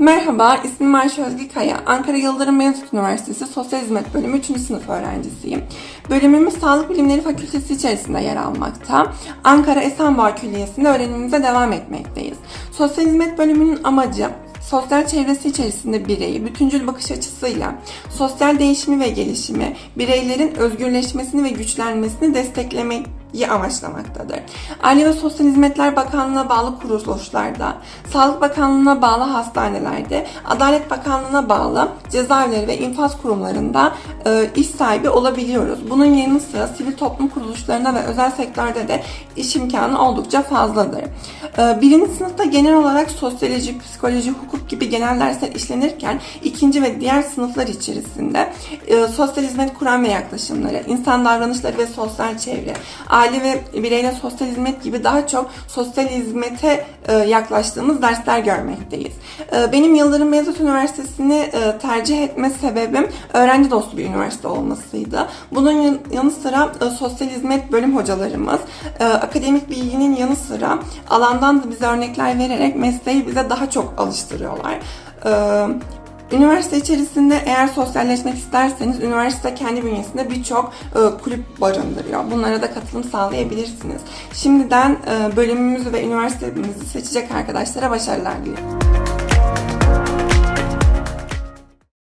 Merhaba, ismim Ayşe Özgü Kaya. Ankara Yıldırım Beyazıt Üniversitesi Sosyal Hizmet Bölümü 3. sınıf öğrencisiyim. Bölümümüz Sağlık Bilimleri Fakültesi içerisinde yer almakta. Ankara Esenboğa Külliyesi'nde öğrenimimize devam etmekteyiz. Sosyal Hizmet Bölümünün amacı sosyal çevresi içerisinde bireyi bütüncül bakış açısıyla sosyal değişimi ve gelişimi, bireylerin özgürleşmesini ve güçlenmesini desteklemeyi amaçlamaktadır. Aile ve Sosyal Hizmetler Bakanlığı'na bağlı kuruluşlarda, Sağlık Bakanlığı'na bağlı hastanelerde, Adalet Bakanlığı'na bağlı cezaevleri ve infaz kurumlarında e, iş sahibi olabiliyoruz. Bunun yanı sıra sivil toplum kuruluşlarında ve özel sektörde de iş imkanı oldukça fazladır. E, birinci sınıfta genel olarak sosyoloji, psikoloji, hukuk gibi genel dersler işlenirken ikinci ve diğer sınıflar içerisinde e, sosyal hizmet kuran ve yaklaşımları, insan davranışları ve sosyal çevre, aile ve bireyle sosyal hizmet gibi daha çok sosyal hizmete e, yaklaştığımız dersler görmekteyiz. E, benim Yıldırım Beyazıt Üniversitesi'ni e, tercih etme sebebim öğrenci dostu bir üniversite olmasıydı. Bunun yan- yanı sıra sosyal hizmet bölüm hocalarımız akademik bilginin yanı sıra alandan da bize örnekler vererek mesleği bize daha çok alıştırıyorlar. Üniversite içerisinde eğer sosyalleşmek isterseniz üniversite kendi bünyesinde birçok e, kulüp barındırıyor. Bunlara da katılım sağlayabilirsiniz. Şimdiden e, bölümümüzü ve üniversitemizi seçecek arkadaşlara başarılar diliyorum.